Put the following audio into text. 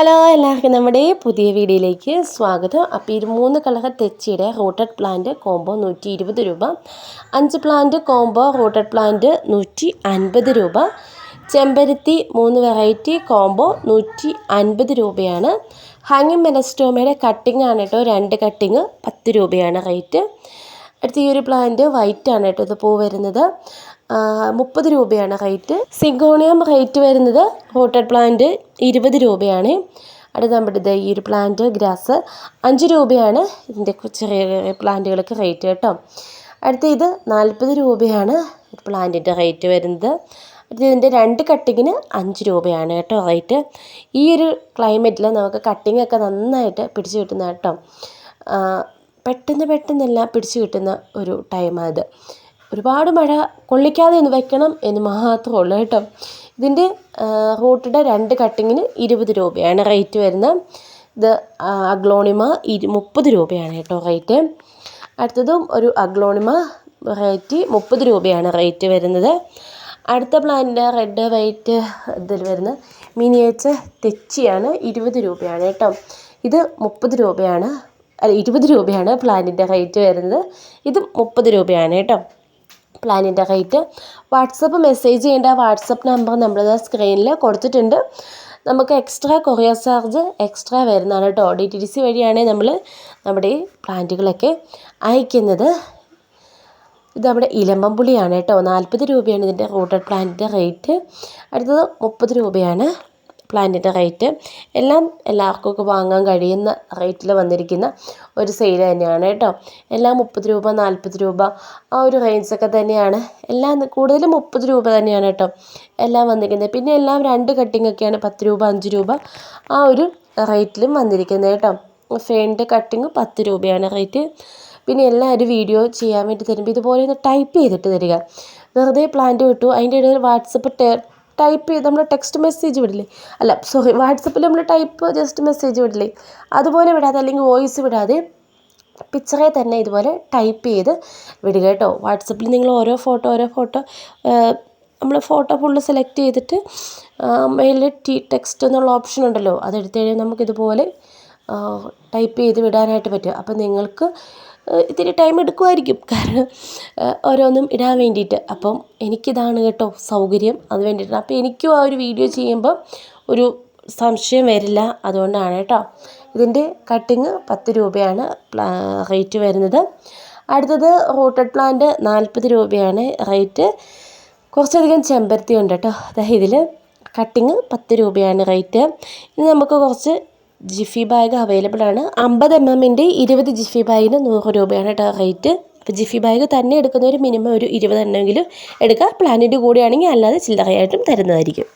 Hello എല്ലാവർക്കും നമ്മുടെ പുതിയ വീഡിയോയിലേക്ക് സ്വാഗതം. അപ്പോൾ ഈ മൂന്ന് കളർ തെച്ചിയുടെ റൂട്ടഡ് പ്ലാന്റ് കോംബോ നൂറ്റി ഇരുപത് രൂപ. അഞ്ച് പ്ലാന്റ് കോംബോ റൂട്ടഡ് പ്ലാന്റ് നൂറ്റി അൻപത് രൂപ. ചെമ്പരത്തി മൂന്ന് വെറൈറ്റി കോംബോ നൂറ്റി അൻപത് രൂപയാണ്. ഹാങ്ങിങ് മെലസ്റ്റോമയുടെ കട്ടിംഗ് ആണ് കേട്ടോ രണ്ട് കട്ടിങ് പത്ത് രൂപയാണ് റേറ്റ് അടുത്ത ഈ ഒരു പ്ലാന്റ് വൈറ്റ് ആണ് കേട്ടോ ഇത് പൂ വരുന്നത്. മുപ്പത് രൂപയാണ് റേറ്റ് സിഗോണിയം റേറ്റ് വരുന്നത് ഹോട്ടൽ പ്ലാന്റ് ഇരുപത് രൂപയാണ്. അടുത്ത നമ്മുടെ ഈ ഒരു പ്ലാന്റ് ഗ്രാസ് അഞ്ച് രൂപയാണ് ഇതിന്റെ ചെറിയ ചെറിയ പ്ലാന്റുകൾക്ക് റേറ്റ് കേട്ടോ. അടുത്ത ഇത് നാൽപ്പത് രൂപയാണ് പ്ലാന്റിന്റെ റേറ്റ് വരുന്നത്. ഇതിന്റെ രണ്ട് കട്ടിങ്ങിന് അഞ്ച് രൂപയാണ് കേട്ടോ റേറ്റ് ഈ ഒരു ക്ലൈമറ്റിൽ നമുക്ക് കട്ടിങ്ങൊക്കെ നന്നായിട്ട് പിടിച്ചു കിട്ടുന്ന കേട്ടോ. പെട്ടെന്ന് പെട്ടെന്നെല്ലാം പിടിച്ചു കിട്ടുന്ന ഒരു ടൈമാണ് ഒരുപാട് മഴ കൊള്ളിക്കാതെ ഒന്ന് വെക്കണം എന്ന് മാത്രമേ ഉള്ളൂ കേട്ടോ. ഇതിന്റെ റൂട്ടിന്റെ രണ്ട് കട്ടിങ്ങിന് ഇരുപത് രൂപയാണ് റേറ്റ് വരുന്നത്. ഇത് അഗ്ലോണിമ ഇരു മുപ്പത് രൂപയാണ് കേട്ടോ റേറ്റ്. അടുത്തതും ഒരു അഗ്ലോണിമ റേറ്റ് മുപ്പത് രൂപയാണ് റേറ്റ് വരുന്നത്. അടുത്ത പ്ലാന്റിന്റെ റെഡ് വൈറ്റ് ഇതിൽ വരുന്ന മിനിയേച്ചർ തെച്ചിയാണ് ഇരുപത് രൂപയാണ് കേട്ടോ. ഇത് മുപ്പത് രൂപയാണ് അല്ല ഇരുപത് രൂപയാണ് പ്ലാനിന്റെ റേറ്റ് വരുന്നത്. ഇത് മുപ്പത് രൂപയാണ് കേട്ടോ പ്ലാനിന്റെ റേറ്റ്. വാട്സപ്പ് മെസ്സേജ് ചെയ്യേണ്ട വാട്സപ്പ് നമ്പർ നമ്മൾ സ്ക്രീനിൽ കൊടുത്തിട്ടുണ്ട്. നമുക്ക് എക്സ്ട്രാ കൊറിയർ ചാർജ് എക്സ്ട്രാ വരുന്നതാണ് കേട്ടോ. ഡി ടി സി വഴിയാണ് നമ്മൾ നമ്മുടെ പ്ലാന്റുകളൊക്കെ അയക്കുന്നത്. ഇത് നമ്മുടെ ഇലമ്പമ്പുളിയാണ് കേട്ടോ. നാൽപ്പത് രൂപയാണ് ഇതിന്റെ റൂട്ടഡ് പ്ലാന്റിന്റെ റേറ്റ്. അടുത്തത് മുപ്പത് രൂപയാണ്. പ്ലാന്റിന്റെ റേറ്റ്. എല്ലാം എല്ലാവർക്കും വാങ്ങാൻ കഴിയുന്ന റേറ്റിൽ വന്നിരിക്കുന്ന ഒരു സെയിൽ തന്നെയാണ് കേട്ടോ. എല്ലാം മുപ്പത് രൂപ നാൽപ്പത് രൂപ ആ ഒരു റേഞ്ചൊക്കെ തന്നെയാണ്. എല്ലാം കൂടുതലും മുപ്പത് രൂപ തന്നെയാണ് കേട്ടോ എല്ലാം വന്നിരിക്കുന്നത്. പിന്നെ എല്ലാം രണ്ട് കട്ടിങ്ങൊക്കെയാണ് പത്ത് രൂപ അഞ്ച് രൂപ ആ ഒരു റേറ്റിലും വന്നിരിക്കുന്നത് കേട്ടോ. ഫേണിന്റെ കട്ടിങ് പത്ത് രൂപയാണ് റേറ്റ്. പിന്നെ എല്ലാവരും വീഡിയോ ചെയ്യാൻ വേണ്ടി തരുമ്പോൾ ഇതുപോലെ ഒന്ന് ടൈപ്പ് ചെയ്തിട്ട് തരിക. വെറുതെ പ്ലാന്റ് വിട്ടു. അതിന്റെ ഇടയിൽ വാട്സപ്പ് ടൈപ്പ് ചെയ്ത് നമ്മൾ ടെക്സ്റ്റ് മെസ്സേജ് വിടില്ലേ? അല്ല സോറി വാട്സപ്പിൽ നമ്മൾ ടൈപ്പ് ജസ്റ്റ് മെസ്സേജ് വിടില്ലേ? അതുപോലെ വിടാതെ അല്ലെങ്കിൽ വോയിസ് വിടാതെ പിക്ചറെ തന്നെ ഇതുപോലെ ടൈപ്പ് ചെയ്ത് വിടുക കേട്ടോ. വാട്സപ്പിൽ നിങ്ങൾ ഓരോ ഫോട്ടോ ഓരോ ഫോട്ടോ നമ്മൾ ഫോട്ടോ ഫുള്ള് സെലക്ട് ചെയ്തിട്ട് മെയിലിൽ ടി ടെക്സ്റ്റ് എന്നുള്ള ഓപ്ഷൻ ഉണ്ടല്ലോ അതെടുത്ത് കഴിഞ്ഞാൽ നമുക്കിതുപോലെ ടൈപ്പ് ചെയ്ത് വിടാനായിട്ട് പറ്റും അപ്പോൾ നിങ്ങൾക്ക് ഇത്തിരി ടൈം എടുക്കുമായിരിക്കും കാരണം ഓരോന്നും ഇടാൻ വേണ്ടിയിട്ട്. അപ്പം എനിക്കിതാണ് കേട്ടോ സൗകര്യം. അത് വേണ്ടിയിട്ട് അപ്പോൾ എനിക്കും ആ ഒരു വീഡിയോ ചെയ്യുമ്പം ഒരു സംശയം വരില്ല. അതുകൊണ്ടാണ് കേട്ടോ. ഇതിന്റെ കട്ടിങ് പത്ത് രൂപയാണ് റേറ്റ് വരുന്നത്. അടുത്തത് റൂട്ടഡ് പ്ലാന്റ് നാൽപ്പത് രൂപയാണ് റേറ്റ് കുറച്ചധികം ചെമ്പരത്തി ഉണ്ട് കേട്ടോ. അതായത് ഇതിൽ കട്ടിങ് പത്ത് രൂപയാണ് റേറ്റ് ഇനി നമുക്ക് കുറച്ച് ജിഫി ബാഗ് അവൈലബിൾ ആണ്. അമ്പത് എം എമ്മിന്റെ ഇരുപത് ജിഫി ബാഗിന് നൂറ് രൂപയാണ് കേട്ടോ റേറ്റ് അപ്പോൾ ജിഫി ബാഗ് തന്നെ എടുക്കുന്നവർ മിനിമം ഒരു ഇരുപത് എണ്ണമെങ്കിലും എടുക്കുക പ്ലാനിന്റെ കൂടെയാണെങ്കിൽ അല്ലാതെ ചില്ലറയായിട്ടും തരുന്നതായിരിക്കും.